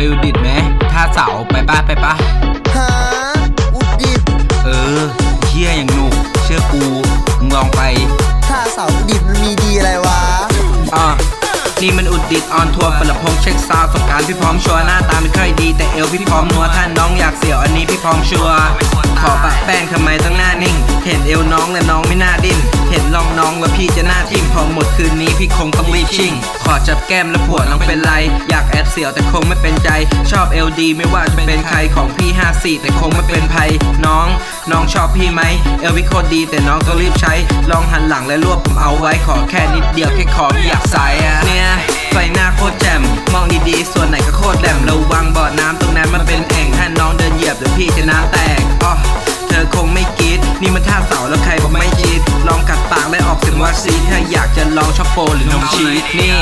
ไปอุดิตไหมท่าเสาไปป้าไปป้าหาอุดิตเออเฮียอย่างหนุก เชื่อกูมึงลองไป ท่าเสาอุดิตมันมีดีอะไรวะอะนี่มันอุดดิตออนทัวร์ปลพงเช็คซาวสงการพี่พร้อมชัวร์หน้าตาไม่ค่อยดี แต่เอวพี่พร้อมนัวท่านน้องอยากเสี่ยวอันนี้พี่พร้อมชัวร์ขอปะแป้งทำไเห็นเอวน้องและน้องไม่น่าดิ้น เห็นลองน้องแล้วพี่จะหน้าทิ่มพอหมดคืนนี้พี่คงต้องรีบชิ่ง ขอจับแก้มแล้วผัวน้องเป็นไร อยากแอบเสี่ยวแต่คงไม่เป็นใจ ชอบเอลดีไม่ว่าจะเป็นใครของพี่54แต่คงไม่เป็นภัย น้อง น้องชอบพี่ไหมเอลพี่โคตรดีแต่น้องต้องรีบใช้ ลองหันหลังและรวบผมเอาไว้ขอแค่นิดเดียวแค่ขอไม่อยากใส่ ครบอกไม่คิดลองกัดปากและออกเสียงว่าซีถ้าอยากจะลองช็อปโปหรือนมชีสนี่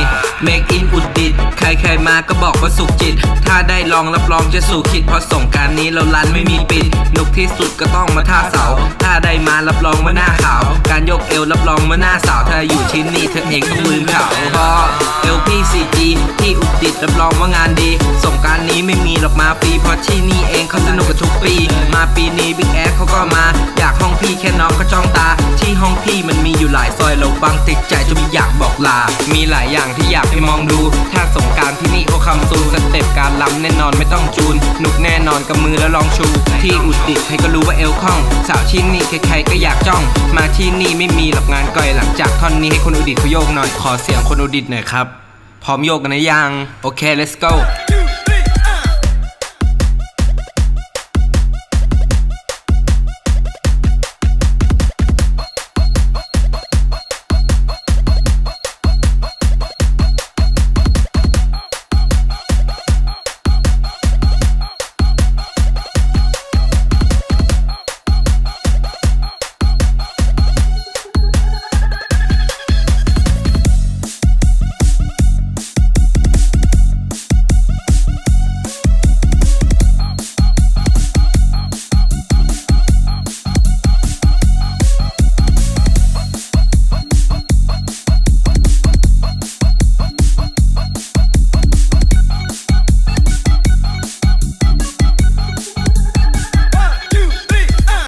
make in อุดดิดใครๆมาก็บอกว่าสุขจิต ถ้าได้ลองรับรองจะสู่คิดเพราะส่งการนี้เราลันไม่มีปิดหนุกที่สุดก็ต้องมาท่าเสา ถ้าได้มารับรองว่าหน้าขาว การยกเอวรับรองว่าหน้าสาว ถ้าอยู่ที่นี่เธอเองต้องลืมเขาเพราะเอลพี่ 4G ที่อุดดิดรับรองว่างานดี ส่งการนี้ไม่มีหรอกมาฟรีเพราะที่นี่เองเขาสนุกกันทุกปี มาปีนี้บิ๊กแอเขาก็มา พี่แค่น้องก็จ้องตา ที่ห้องพี่มันมีอยู่หลายซอยเราบังติดใจจนอยากบอกลา มีหลายอย่างที่อยากให้มองดู ถ้าสงการที่นี่โอคำซูสเต็ปการล้ำแน่นอนไม่ต้องจูน หนุกแน่นอนกับมือแล้วลองชู ที่อุดดิดใครก็รู้ว่าเอลคล่อง สาวที่นี่ใครๆก็อยากจ้อง มาที่นี่ไม่มีหรอกงานก่อยหลังจากท่อนนี้ให้คนอุดิตเขาโยกหน่อยขอเสียงคนอุดิตหน่อยครับพร้อมโยกกันนะยังโอเค let's go